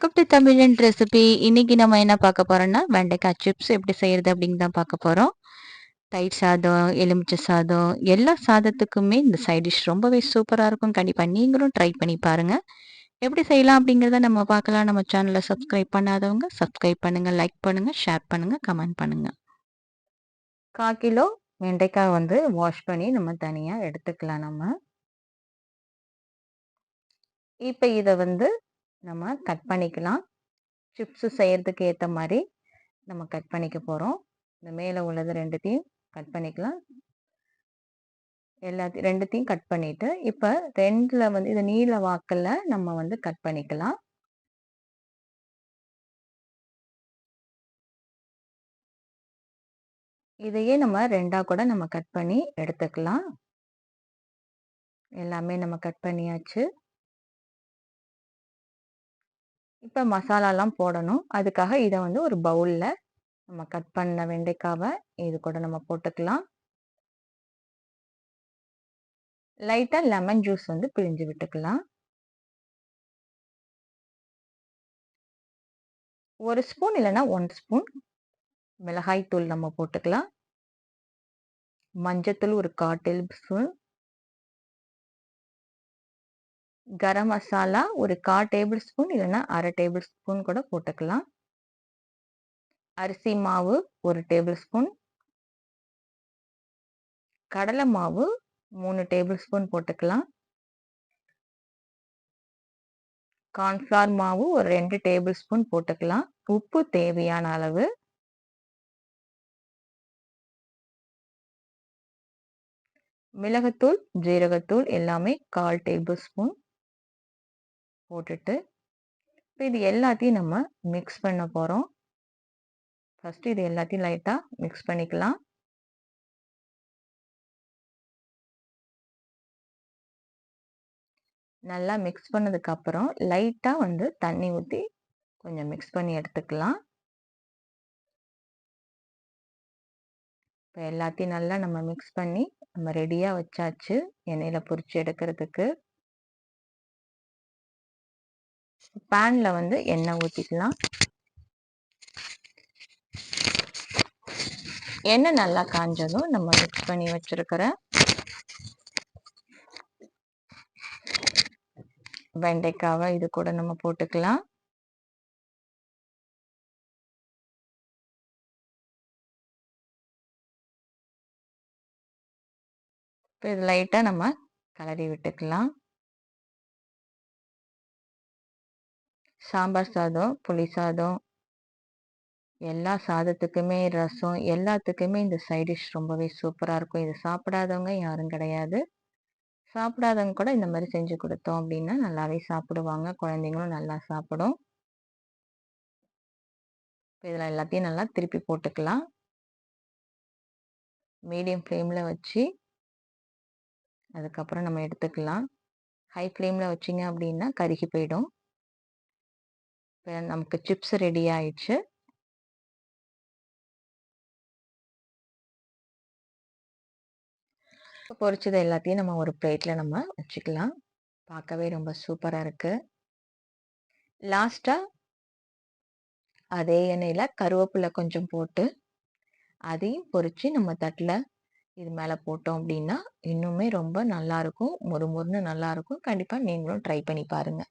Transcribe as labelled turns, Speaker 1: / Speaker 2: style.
Speaker 1: Welcome to தமிழன் recipe இன்னைக்கு நம்ம என்ன பார்க்க போறோம்னா வெண்டைக்காய் சிப்ஸ் எப்படி செய்யறது அப்படின்னு தான் பார்க்க போறோம். தயிர் சாதம் எலுமிச்சை சாதம் எல்லா சாதத்துக்குமே இந்த சைட் டிஷ் ரொம்பவே சூப்பராக இருக்கும். கண்டிப்பாக நீங்களும் ட்ரை பண்ணி பாருங்க. எப்படி செய்யலாம் அப்படிங்கிறத நம்ம பார்க்கலாம். நம்ம சேனலை சப்ஸ்கிரைப் பண்ணாதவங்க சப்ஸ்கிரைப் பண்ணுங்க லைக் பண்ணுங்க ஷேர் பண்ணுங்க கமெண்ட் பண்ணுங்க. கால் கிலோ வெண்டைக்காய் வந்து வாஷ் பண்ணி நம்ம தனியாக எடுத்துக்கலாம் நம்ம. இப்போ இதை வந்து நம்ம கட் பண்ணிக்கலாம். சிப்ஸு செய்கிறதுக்கு ஏற்ற மாதிரி நம்ம கட் பண்ணிக்க போகிறோம் இந்த மேலே உள்ளது ரெண்டுத்தையும் கட் பண்ணிக்கலாம். எல்லாத்தையும் ரெண்டுத்தையும் கட் பண்ணிவிட்டு இப்போ ரெண்டில் வந்து இது நீல வாக்கில் நம்ம வந்து கட் பண்ணிக்கலாம். இதையே நம்ம ரெண்டாக கூட நம்ம கட் பண்ணி எடுத்துக்கலாம். எல்லாமே நம்ம கட் பண்ணியாச்சு. இப்போ மசாலாலாம் போடணும். அதுக்காக இதை வந்து ஒரு பவுலில் நம்ம கட் பண்ண வெண்டைக்காவை இது கூட நம்ம போட்டுக்கலாம். லைட்டாக லெமன் ஜூஸ் வந்து பிழிஞ்சு விட்டுக்கலாம். ஒரு ஸ்பூன் இல்லைன்னா ஒன் ஸ்பூன் மிளகாய் தூள் நம்ம போட்டுக்கலாம். மஞ்சத்தூள் ஒரு கால் டேபிள் ஸ்பூன். கரம் மசாலா ஒரு கால் டேபிள் ஸ்பூன் இல்லைன்னா அரை டேபிள் ஸ்பூன் கூட போட்டுக்கலாம். அரிசி மாவு ஒரு டேபிள் ஸ்பூன். கடலை மாவு மூணு டேபிள் ஸ்பூன் போட்டுக்கலாம். கார்ன்ஃப்ளவர் மாவு ஒரு ரெண்டு டேபிள் ஸ்பூன் போட்டுக்கலாம். உப்பு தேவையான அளவு. மிளகுத்தூள் ஜீரகத்தூள் எல்லாமே கால் டேபிள் ஸ்பூன். போட்டுட்டு இப்போ இது எல்லாத்தையும் நம்ம மிக்ஸ் பண்ண போகிறோம் ஃபஸ்ட்டு இது எல்லாத்தையும் லைட்டாக மிக்ஸ் பண்ணிக்கலாம். நல்லா மிக்ஸ் பண்ணதுக்கப்புறம் லைட்டாக வந்து தண்ணி ஊற்றி கொஞ்சம் மிக்ஸ் பண்ணி எடுத்துக்கலாம். இப்போ எல்லாத்தையும் நல்லா நம்ம மிக்ஸ் பண்ணி நம்ம ரெடியாக வச்சாச்சு எண்ணெயில் பொரித்து எடுக்கிறதுக்கு. பேனில் வந்து எண்ணெய் ஊற்றிக்கலாம் எண்ணெய் நல்லா காஞ்சதும் நம்ம மிக்ஸ் பண்ணி வச்சிருக்கிற வெண்டைக்காவை இது கூட நம்ம போட்டுக்கலாம். இப்போ இது லைட்டாக நம்ம கலரி விட்டுக்கலாம். சாம்பார் சாதம் புளி சாதம். எல்லா சாதத்துக்குமே ரசம் எல்லாத்துக்குமே இந்த சைடிஷ் ரொம்பவே சூப்பராக இருக்கும். இது சாப்பிடாதவங்க யாரும் கிடையாது. சாப்பிடாதவங்க கூட இந்த மாதிரி செஞ்சு கொடுத்தோம் அப்படின்னா நல்லாவே சாப்பிடுவாங்க. குழந்தைங்களும் நல்லா சாப்பிடும். இப்போ இதில் எல்லாத்தையும் நல்லா திருப்பி போட்டுக்கலாம். மீடியம் ஃப்ளேமில் வச்சு அதுக்கப்புறம் நம்ம எடுத்துக்கலாம். ஹை ஃப்ளேமில் வச்சிங்க அப்படின்னா கருகி போயிடும். இப்போ நமக்கு சிப்ஸ் ரெடி ஆயிடுச்சு. பொரிச்சது எல்லாத்தையும் நம்ம ஒரு பிளேட்டில் நம்ம வச்சுக்கலாம். பார்க்கவே ரொம்ப சூப்பராக இருக்குது லாஸ்ட்டாக அதே எண்ணெயில் கருவேப்பிலை கொஞ்சம் போட்டு அதையும் பொறிச்சு நம்ம தட்டில் இது மேலே போட்டோம் அப்படின்னா இன்னுமே ரொம்ப நல்லாயிருக்கும் மொறு மொறுன்னு நல்லாயிருக்கும் கண்டிப்பாக நீங்களும் ட்ரை பண்ணி பாருங்கள்